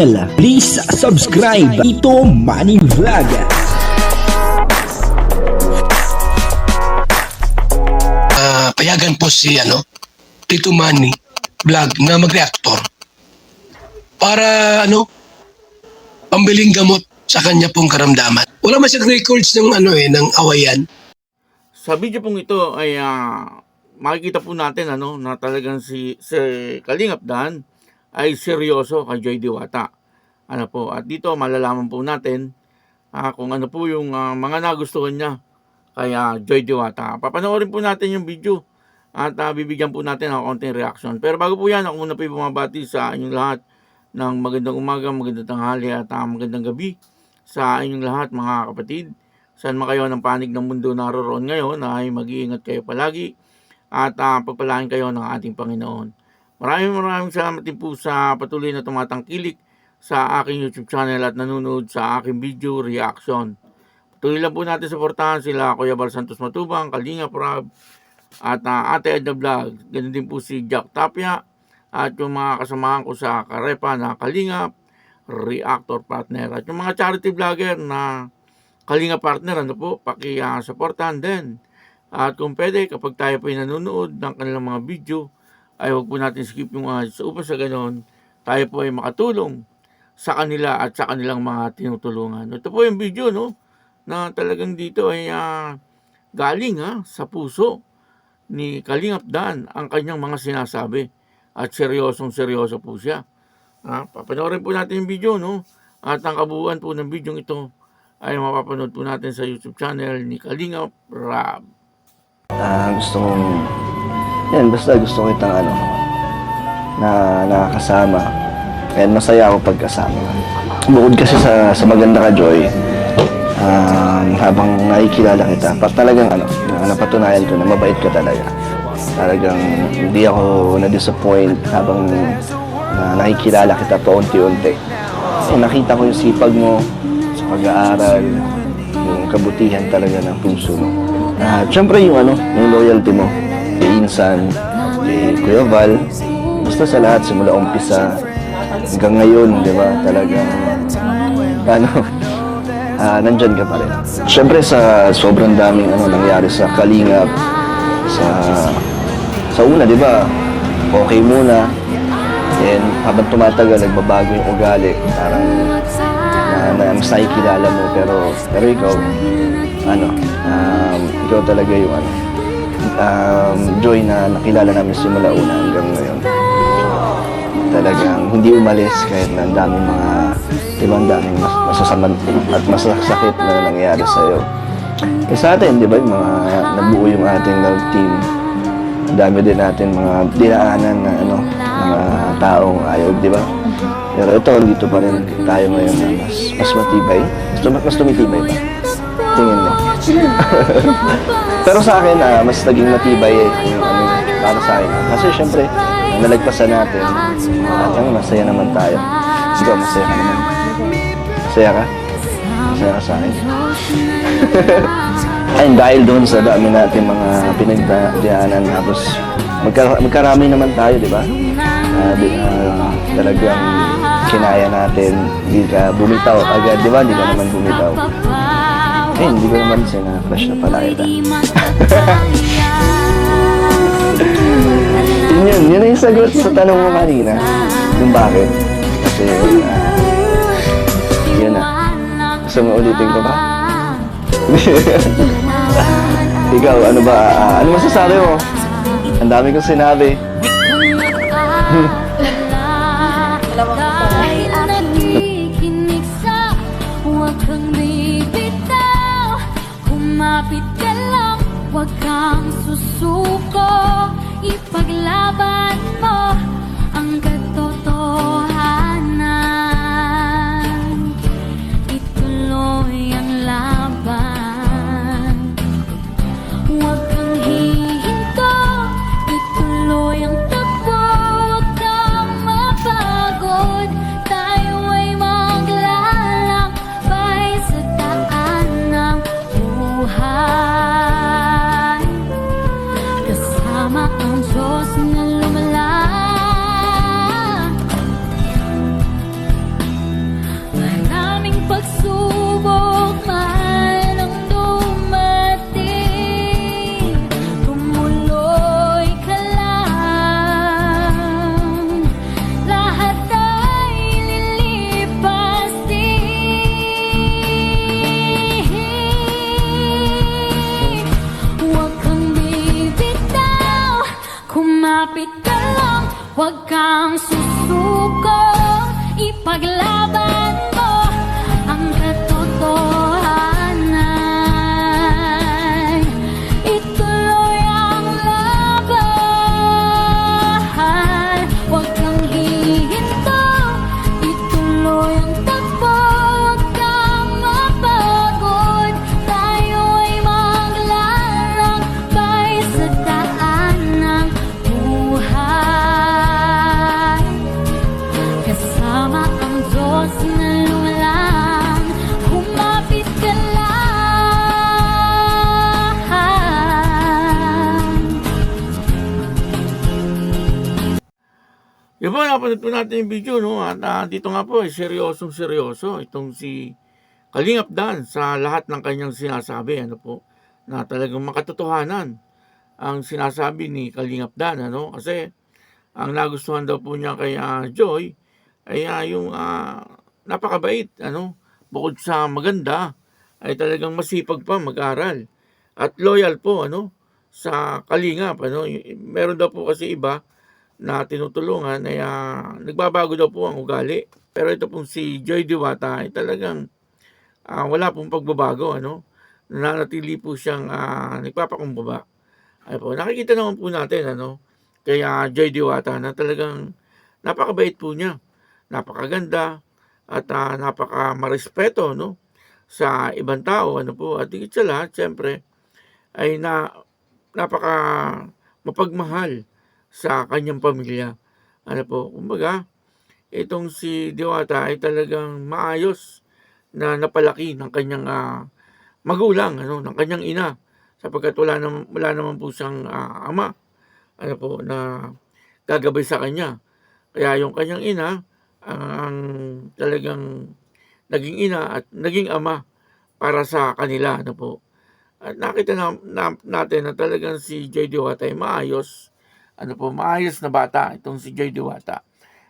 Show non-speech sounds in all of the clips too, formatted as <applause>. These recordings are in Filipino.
Please subscribe Ito Money Vlog. Ah, payagan po si ano, Tito Manny vlog na mag-reactor para ano, pambiling gamot sa kanya pong karamdaman. Wala man siyang records ng ano eh, ng awayan. Sa video pong ito ay ah, makikita po natin ano na talagang si, si Kalingap Dan ay seryoso kay Joy Diwata. Ano po, at dito malalaman po natin ah, kung ano po yung ah, mga nagustuhan niya kay ah, Joy Diwata. Papanoorin po natin yung video at ah, bibigyan po natin ng konting reaction. Pero bago po yan, ako muna po bumabati sa inyong lahat ng magandang umaga, magandang tanghali at ah, magandang gabi sa inyong lahat mga kapatid. Saan man kayo ng panig ng mundo naroon ngayon ay mag-iingat kayo palagi at uh, pagpalain kayo ng ating Panginoon. Maraming maraming salamat din po sa patuloy na tumatangkilik sa aking YouTube channel at nanonood sa aking video reaction. Patuloy lang po natin suportahan sila Kuya Bal Santos Matubang, Kalinga Prab, at uh, Ate Edna Vlog. Ganun din po si Jack Tapia at yung mga kasamahan ko sa Karepa na Kalingap, Reactor Partner at yung mga charity vlogger na Kalinga Partner, ano po, paki-supportahan din. At kung pwede, kapag tayo po nanonood ng kanilang mga video, ay huwag po natin skip yung ads upang sa ganon, tayo po ay makatulong sa kanila at sa kanilang mga tinutulungan. Ito po yung video, no? Na talagang dito ay ah, galing ha, sa puso ni Kalingap Dan ang kanyang mga sinasabi. At seryosong seryoso po siya. Ah, papanoorin po natin yung video, no? At ang kabuuan po ng video ito ay mapapanood po natin sa YouTube channel ni Kalingap Rab. Ah, gusto mong, yan, basta gusto ko itang ano, na nakakasama. And masaya ako pagkasama. Bukod kasi sa, sa maganda ka, Joy, um, habang nakikilala kita, pat talagang ano, na napatunayan ko na mabait ka talaga. Talagang hindi ako na-disappoint habang na nakikilala kita paunti-unti. Eh, nakita ko yung sipag mo sa pag-aaral, yung kabutihan talaga ng puso mo. At syempre yung ano, yung loyalty mo Insan, kay Kuya Val, basta sa lahat simula umpisa hanggang ngayon, di ba? Talagang ano, <laughs> ah nandyan ka pa rin. Syempre sa sobrang daming ano nangyari sa Kalingap, sa sa una, di ba? Okay muna. And habang tumatagal, nagbabago yung ugali. Parang na, na mas nakikilala mo pero pero ikaw ano um, ikaw talaga yung ano um, joy na nakilala namin simula una hanggang ngayon talagang hindi umalis kahit na ang daming mga di ba ang daming mas, masasaman at masasakit na nangyayari sa iyo eh sa atin di ba yung mga nabuo yung ating love team dami din natin mga dinaanan na ano mga taong ayaw di ba pero ito, dito pa rin tayo ngayon na mas, mas matibay. Mas, mas tumitibay pa. Tingin mo. <laughs> Pero sa akin, ah, mas naging matibay eh, yung ano, para sa akin. Kasi syempre, nalagpasan natin. At ano, masaya naman tayo. Ikaw, masaya ka naman. Masaya ka? Masaya ka sa akin. <laughs> Ayun, dahil doon sa dami natin mga pinagdaanan, tapos magka, magkarami naman tayo, di ba? Ah, di, ah, talagang kinaya natin, hindi ka bumitaw agad, di ba? Hindi ka naman bumitaw. Eh, hindi ko naman sina-flash na pala kita. <laughs> yun yun, yun ang sagot sa tanong mo kanina. Yung bakit. Kasi, ah, yun na. Gusto mo ulitin ko ba? <laughs> Ikaw, ano ba? ah, ano masasabi mo? Ang dami kong sinabi. Ay Ipaglaban mo Lumapit ka lang, huwag kang susuko. Ipaglaban napanood po natin yung video, no? At ah, dito nga po, eh, seryosong seryoso itong si Kalingap Dan sa lahat ng kanyang sinasabi, ano po, na talagang makatotohanan ang sinasabi ni Kalingap Dan, ano? Kasi, ang nagustuhan daw po niya kay ah, Joy, ay ah, yung ah, napakabait, ano? Bukod sa maganda, ay talagang masipag pa mag-aral. At loyal po, ano? Sa Kalingap, ano? Meron daw po kasi iba, na tinutulungan ay ah, nagbabago daw po ang ugali. Pero ito pong si Joy Diwata ay talagang ah, wala pong pagbabago. Ano? Nananatili po siyang ah, nagpapakumbaba. Ay po, nakikita naman po natin ano, kaya Joy Diwata na talagang napakabait po niya. Napakaganda at ah, napaka marespeto no sa ibang tao ano po at higit sa lahat syempre ay na napaka mapagmahal sa kanyang pamilya. Ano po, kumbaga, itong si Diwata ay talagang maayos na napalaki ng kanyang ah, magulang, ano, ng kanyang ina, sapagkat wala naman, wala naman po siyang ah, ama, ano po, na gagabay sa kanya. Kaya yung kanyang ina, ang, ang talagang naging ina at naging ama para sa kanila, ano po. At nakita na, na- natin na talagang si Joy Diwata ay maayos, ano po, maayos na bata itong si Joy Diwata.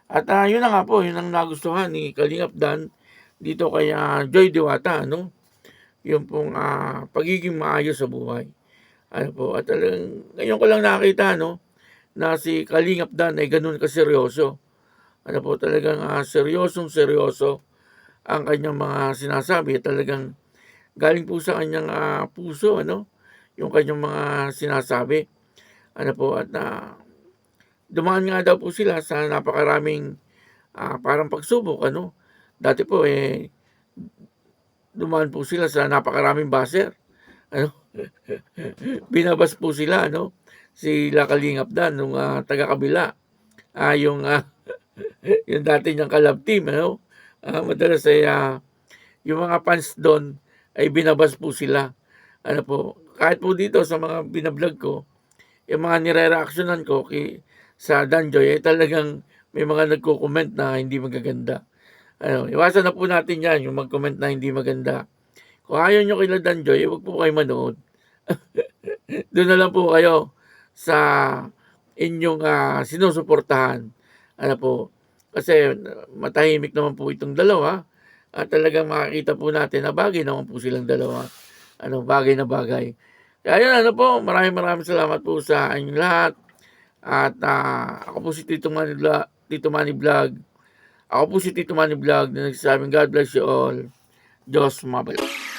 At ah, yun na nga po, yun ang nagustuhan ni Kalingap Dan dito kay ah, Joy Diwata, ano? Yung pong ah, pagiging maayos sa buhay. Ano po, at talagang, ngayon ko lang nakita, no, na si Kalingap Dan ay ganun kaseryoso. Ano po, talagang ah, seryosong seryoso ang kanyang mga sinasabi. Talagang galing po sa kanyang ah, puso, ano, yung kanyang mga sinasabi. Ano po, at na dumaan nga daw po sila sa napakaraming ah, parang pagsubok, ano. Dati po, eh, dumaan po sila sa napakaraming baser. Ano? <laughs> Binabas po sila, ano. Sila Kalingap Dan, nung ah, taga-kabila. Ah, yung, ah, <laughs> yung dati niyang kalab team, ano. Ah, madalas ay, ah, yung mga fans doon ay binabas po sila. Ano po, kahit po dito sa mga binablog ko, yung mga nire-reactionan ko kay, sa Danjoy ay talagang may mga nagko-comment na hindi magaganda. Ano, iwasan na po natin yan, yung mag-comment na hindi maganda. Kung ayaw nyo kila Danjoy, huwag po kayo manood. <laughs> Doon na lang po kayo sa inyong ah, sinusuportahan. Ano po, kasi matahimik naman po itong dalawa. At talagang makikita po natin na bagay naman po silang dalawa. Ano, bagay na bagay. Kaya yun, ano po, maraming maraming salamat po sa inyong lahat. At ah, ako po si Tito Manny, Vlog, Tito Manny Vlog. Ako po si Tito Manny Vlog na nagsasabing God bless you all. Diyos mabalik.